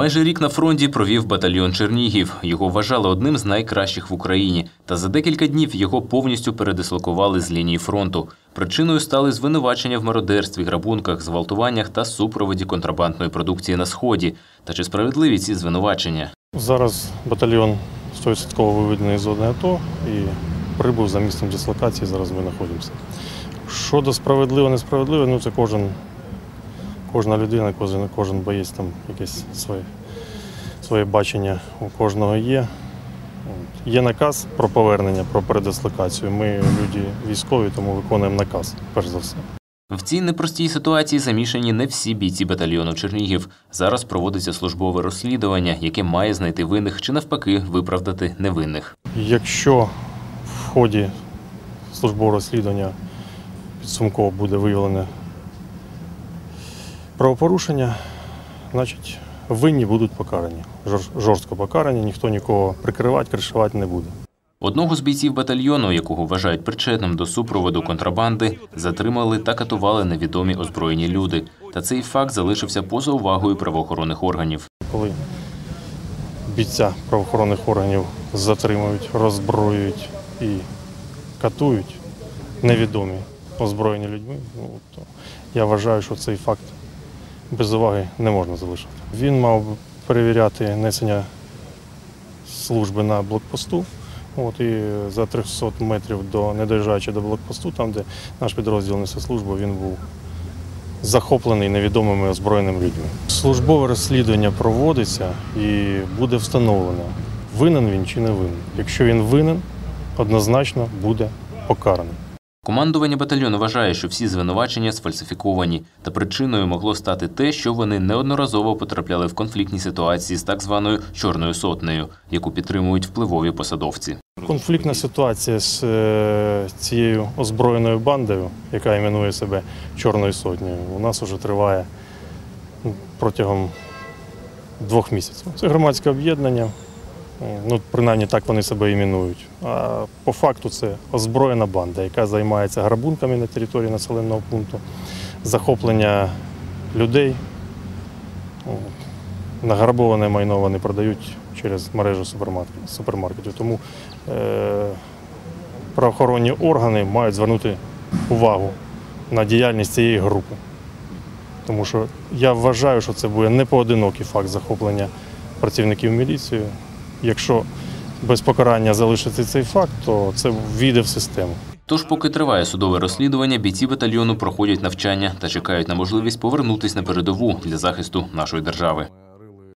Майже рік на фронті провів батальйон Чернігів. Його вважали одним з найкращих в Україні. Та за декілька днів його повністю передислокували з лінії фронту. Причиною стали звинувачення в мародерстві, грабунках, зґвалтуваннях та супроводі контрабандної продукції на сході. Та чи справедливі ці звинувачення? Зараз батальйон 100% виведений з зони АТО і прибув за місцем дислокації. Зараз ми знаходимося. Щодо справедливо, несправедливо, ну це кожен, кожна людина, кожен, кожен боєць там якесь своє, своє бачення у кожного є. Є наказ про повернення, про передислокацію. Ми люди військові, тому виконуємо наказ, перш за все. В цій непростій ситуації замішані не всі бійці батальйону Чернігів. Зараз проводиться службове розслідування, яке має знайти винних чи навпаки виправдати невинних. Якщо в ході службового розслідування підсумково буде виявлене правопорушення, значить винні будуть покарані. Жорстко покарані, ніхто нікого прикривати, кришувати не буде. Одного з бійців батальйону, якого вважають причетним до супроводу контрабанди, затримали та катували невідомі озброєні люди. Та цей факт залишився поза увагою правоохоронних органів. Коли бійця правоохоронних органів затримують, роззброюють і катують невідомі озброєні людьми, ну, то я вважаю, що цей факт без уваги не можна залишити. Він мав перевіряти несення служби на блокпосту. От, і за 300 метрів до не доїжджаючи до блокпосту, там, де наш підрозділ несе службу, він був захоплений невідомими озброєними людьми. Службове розслідування проводиться і буде встановлено, винен він чи не винен. Якщо він винен, однозначно буде покараний. Командування батальйону вважає, що всі звинувачення сфальсифіковані, та причиною могло стати те, що вони неодноразово потрапляли в конфліктні ситуації з так званою чорною сотнею, яку підтримують впливові посадовці. Конфліктна ситуація з е, цією озброєною бандою, яка іменує себе Чорною сотнею, у нас вже триває ну, протягом двох місяців. Це громадське об'єднання, ну, принаймні так вони себе іменують. А по факту це озброєна банда, яка займається грабунками на території населеного пункту, захоплення людей. Награбоване майно вони продають через мережу супермаркетів. супермаркетів. Тому е, правоохоронні органи мають звернути увагу на діяльність цієї групи. Тому що я вважаю, що це буде не поодинокий факт захоплення працівників міліції. Якщо без покарання залишити цей факт, то це війде в систему. Тож, поки триває судове розслідування, бійці батальйону проходять навчання та чекають на можливість повернутися на передову для захисту нашої держави.